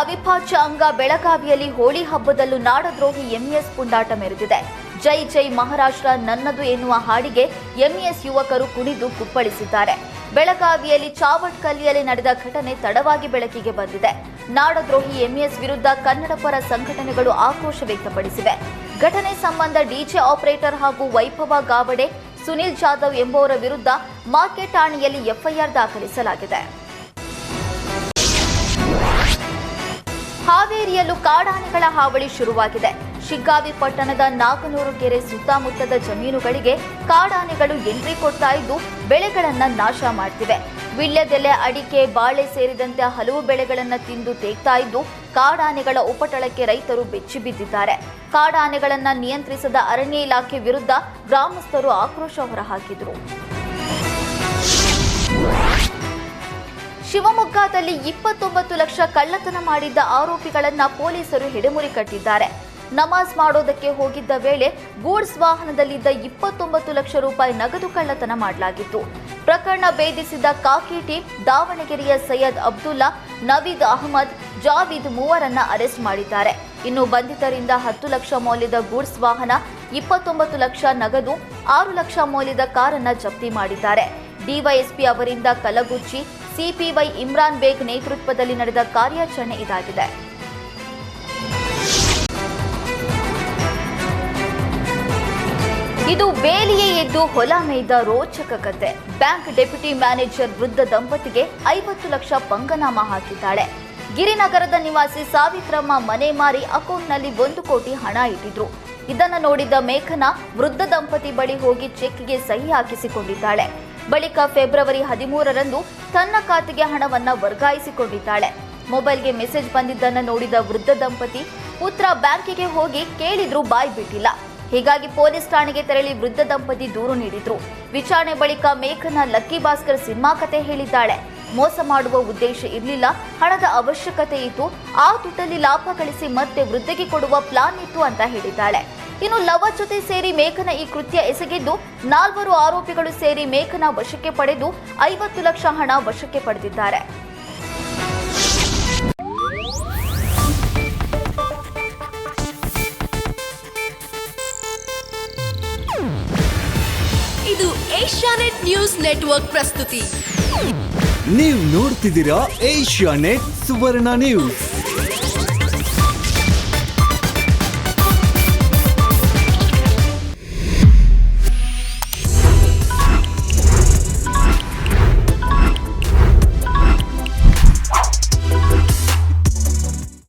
ಅವಿಭಾಜ್ಯ ಅಂಗ ಬೆಳಗಾವಿಯಲ್ಲಿ ಹೋಳಿ ಹಬ್ಬದಲ್ಲೂ ನಾಡದ್ರೋಹಿ ಎಂಇಎಸ್ ಪುಂಡಾಟ ಮೆರೆದಿದೆ. ಜೈ ಜೈ ಮಹಾರಾಷ್ಟ್ರ ನನ್ನದು ಎನ್ನುವ ಹಾಡಿಗೆ ಎಂಇಎಸ್ ಯುವಕರು ಕುಣಿದು ಕುಪ್ಪಳಿಸಿದ್ದಾರೆ. ಬೆಳಗಾವಿಯಲ್ಲಿ ಚಾವಟ್ಕಲ್ಲಿಯಲ್ಲಿ ನಡೆದ ಘಟನೆ ತಡವಾಗಿ ಬೆಳಕಿಗೆ ಬಂದಿದೆ. ನಾಡದ್ರೋಹಿ ಎಂಇಎಸ್ ವಿರುದ್ಧ ಕನ್ನಡ ಪರ ಸಂಘಟನೆಗಳು ಆಕ್ರೋಶ ವ್ಯಕ್ತಪಡಿಸಿವೆ. ಘಟನೆ ಸಂಬಂಧ ಡಿಜೆ ಆಪರೇಟರ್ ಹಾಗೂ ವೈಭವ ಗಾವಡೆ ಸುನಿಲ್ ಜಾಧವ್ ಎಂಬುವರ ವಿರುದ್ಧ ಮಾರ್ಕೆಟ್ ಠಾಣೆಯಲ್ಲಿ ಎಫ್ಐಆರ್ ದಾಖಲಿಸಲಾಗಿದೆ. ಹಾವೇರಿಯಲ್ಲೂ ಕಾಡಾನೆಗಳ ಹಾವಳಿ ಶುರುವಾಗಿದೆ. ಶಿಗ್ಗಾವಿ ಪಟ್ಟಣದ ನಾಗನೂರು ಕೆರೆ ಸುತ್ತಮುತ್ತದ ಜಮೀನುಗಳಿಗೆ ಕಾಡಾನೆಗಳು ಎಂಟ್ರಿ ಕೊಡ್ತಾ ಇದ್ದು, ಬೆಳೆಗಳನ್ನ ನಾಶ ಮಾಡ್ತಿವೆ. ವಿಳ್ಯದೆಲೆ, ಅಡಿಕೆ, ಬಾಳೆ ಸೇರಿದಂತೆ ಹಲವು ಬೆಳೆಗಳನ್ನ ತಿಂದು ತೇಗ್ತಾ ಇದ್ದು, ಕಾಡಾನೆಗಳ ಉಪಟಳಕ್ಕೆ ರೈತರು ಬೆಚ್ಚಿ ಬಿದ್ದಿದ್ದಾರೆ. ಕಾಡಾನೆಗಳನ್ನ ನಿಯಂತ್ರಿಸದ ಅರಣ್ಯ ಇಲಾಖೆ ವಿರುದ್ಧ ಗ್ರಾಮಸ್ಥರು ಆಕ್ರೋಶ ಹೊರಹಾಕಿದರು. ಶಿವಮೊಗ್ಗದಲ್ಲಿ ಇಪ್ಪತ್ತೊಂಬತ್ತು ಲಕ್ಷ ಕಳ್ಳತನ ಮಾಡಿದ್ದ ಆರೋಪಿಗಳನ್ನ ಪೊಲೀಸರು ಹಿಡಿಮುರಿ ಕಟ್ಟಿದ್ದಾರೆ. ನಮಾಜ್ ಮಾಡೋದಕ್ಕೆ ಹೋಗಿದ್ದ ವೇಳೆ ಗೂಡ್ಸ್ ವಾಹನದಲ್ಲಿದ್ದ ಇಪ್ಪತ್ತೊಂಬತ್ತು ಲಕ್ಷ ರೂಪಾಯಿ ನಗದು ಕಳ್ಳತನ ಮಾಡಲಾಗಿತ್ತು. ಪ್ರಕರಣ ಭೇದಿಸಿದ ಕಾಕಿ ಟೀಮ್ ದಾವಣಗೆರೆಯ ಸೈಯದ್ ಅಬ್ದುಲ್ಲಾ, ನವೀದ್ ಅಹಮದ್, ಜಾವೀದ್ ಮೂವರನ್ನ ಅರೆಸ್ಟ್ ಮಾಡಿದ್ದಾರೆ. ಇನ್ನು ಬಂಧಿತರಿಂದ ಹತ್ತು ಲಕ್ಷ ಮೌಲ್ಯದ ಗೂಡ್ಸ್ ವಾಹನ, ಇಪ್ಪತ್ತೊಂಬತ್ತು ಲಕ್ಷ ನಗದು, ಆರು ಲಕ್ಷ ಮೌಲ್ಯದ ಕಾರನ್ನ ಜಪ್ತಿ ಮಾಡಿದ್ದಾರೆ. ಡಿವೈಎಸ್ಪಿ ಅವರಿಂದ ಕಲಗುಚ್ಚಿ ಸಿಪಿವೈ ಇಮ್ರಾನ್ ಬೇಗ್ ನೇತೃತ್ವದಲ್ಲಿ ನಡೆದ ಕಾರ್ಯಾಚರಣೆ ಇದಾಗಿದೆ. ಇದು ಬೇಲಿಯೇ ಎದ್ದು ಹೊಲ ಮೇಯ್ದ ರೋಚಕ ಕತೆ. ಬ್ಯಾಂಕ್ ಡೆಪ್ಯೂಟಿ ಮ್ಯಾನೇಜರ್ ವೃದ್ಧ ದಂಪತಿಗೆ ಐವತ್ತು ಲಕ್ಷ ಪಂಗನಾಮ ಹಾಕಿದ್ದಾಳೆ. ಗಿರಿನಗರದ ನಿವಾಸಿ ಸಾವಿತ್ರಮ್ಮ ಮನೆ ಮಾರಿ ಅಕೌಂಟ್ನಲ್ಲಿ ಒಂದು ಕೋಟಿ ಹಣ ಇಟ್ಟಿದ್ರು. ಇದನ್ನು ನೋಡಿದ ಮೇಘನಾ, ವೃದ್ಧ ದಂಪತಿ ಬಳಿ ಹೋಗಿ ಚೆಕ್ಗೆ ಸಹಿ ಹಾಕಿಸಿಕೊಂಡಿದ್ದಾಳೆ. ಬಳಿಕ ಫೆಬ್ರವರಿ ಹದಿಮೂರರಂದು ತನ್ನ ಖಾತೆಗೆ ಹಣವನ್ನು ವರ್ಗಾಯಿಸಿಕೊಂಡಿದ್ದಾಳೆ. ಮೊಬೈಲ್ಗೆ ಮೆಸೇಜ್ ಬಂದಿದ್ದನ್ನು ನೋಡಿದ ವೃದ್ಧ ದಂಪತಿ, ಪುತ್ರ ಬ್ಯಾಂಕಿಗೆ ಹೋಗಿ ಕೇಳಿದ್ರೂ ಬಾಯ್ ಬಿಟ್ಟಿಲ್ಲ. ಹೀಗಾಗಿ ಪೊಲೀಸ್ ಠಾಣೆಗೆ ತೆರಳಿ ವೃದ್ಧ ದಂಪತಿ ದೂರು ನೀಡಿದ್ರು. ವಿಚಾರಣೆ ಬಳಿಕ ಮೇಘನ ಲಕ್ಕಿ ಭಾಸ್ಕರ್ ಸಿನಿಮಾ ಕತೆ ಹೇಳಿದ್ದಾಳೆ. ಮೋಸ ಮಾಡುವ ಉದ್ದೇಶ ಇರಲಿಲ್ಲ, ಹಣದ ಅವಶ್ಯಕತೆ ಇತ್ತು. ಆ ದುಡ್ಡಲ್ಲಿ ಲಾಭ ಗಳಿಸಿ ಮತ್ತೆ ವೃದ್ಧಿಗೆ ಕೊಡುವ ಪ್ಲಾನ್ ಇತ್ತು ಅಂತ ಹೇಳಿದ್ದಾಳೆ. ಇನ್ನು ಲವ ಜೊತೆ ಸೇರಿ ಮೇಘನ ಈ ಕೃತ್ಯ ಎಸಗಿದ್ದು ನಾಲ್ವರು ಆರೋಪಿಗಳು ಸೇರಿ ಮೇಘನ ವಶಕ್ಕೆ ಪಡೆದು ಐವತ್ತು ಲಕ್ಷ ಹಣ ವಶಕ್ಕೆ ಪಡೆದಿದ್ದಾರೆ. ಇದು ಏಷ್ಯಾನೆಟ್ ನ್ಯೂಸ್ ನೆಟ್ವರ್ಕ್ ಪ್ರಸ್ತುತಿ. ನೀವು ನೋಡ್ತಿದ್ದೀರಾ ಏಷ್ಯಾ ನೆಟ್ ಸುವರ್ಣ ನ್ಯೂಸ್.